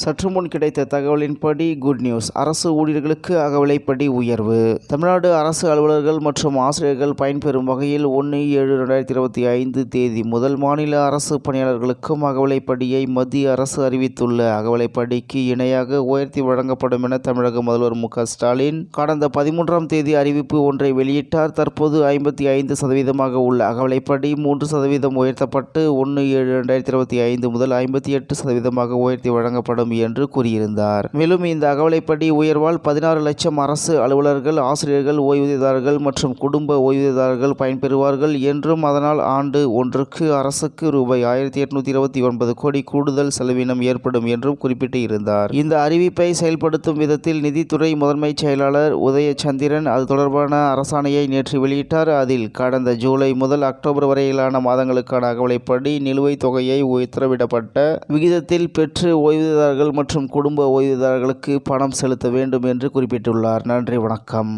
சற்று முன் கிடைத்த தகவலின்படி குட் நியூஸ் அரசு ஊழியர்களுக்கு அகவிலைப்படி உயர்வு. தமிழ்நாடு அரசு அலுவலர்கள் மற்றும் ஆசிரியர்கள் பயன்பெறும் வகையில் ஒன்று ஏழு ரெண்டாயிரத்தி இருபத்தி ஐந்து தேதி முதல் மாநில அரசு பணியாளர்களுக்கும் அகவிலைப்படியை மத்திய அரசு அறிவித்துள்ள. அகவிலைப்படிக்கு இணையாக உயர்த்தி வழங்கப்படும் என தமிழக முதல்வர் மு ஸ்டாலின் கடந்த பதிமூன்றாம் தேதி அறிவிப்பு ஒன்றை வெளியிட்டார். தற்போது ஐம்பத்தி ஐந்து சதவீதமாக உள்ள அகவிலைப்படி மூன்று சதவீதம் உயர்த்தப்பட்டு ஒன்று ஏழு ரெண்டாயிரத்தி இருபத்தி ஐந்து முதல் ஐம்பத்தி எட்டு சதவீதமாக உயர்த்தி வழங்கப்படும். என்று கூறியிருந்தார். மேலும் இந்த அகவலைப்படி உயர்வால் பதினாறு லட்சம் அரசு அலுவலர்கள் ஆசிரியர்கள் ஓய்வூதியதாரர்கள் மற்றும் குடும்ப ஓய்வூதியதாரர்கள் பயன்பெறுவார்கள் என்றும் அதனால் ஆண்டு ஒன்றுக்கு அரசுக்கு ரூபாய் ஆயிரத்தி எட்நூத்தி இருபத்தி ஒன்பது கோடி கூடுதல் செலவினம் ஏற்படும் என்றும் குறிப்பிட்டு இருந்தார் இந்த அறிவிப்பை செயல்படுத்தும் விதத்தில் நிதித்துறை முதன்மை செயலாளர் உதயச்சந்திரன் அது தொடர்பான அரசாணையை நேற்று வெளியிட்டார். அதில் கடந்த ஜூலை முதல் அக்டோபர் வரையிலான மாதங்களுக்கான அகவலைப்படி நிலுவைத் தொகையை உத்தரவிடப்பட்ட விகிதத்தில் பெற்று ஓய்வூதியதாரர்கள் மற்றும் குடும்ப ஓய்வூதியதாரர்களுக்கு பணம் செலுத்த வேண்டும் என்று குறிப்பிட்டுள்ளார். நன்றி வணக்கம்.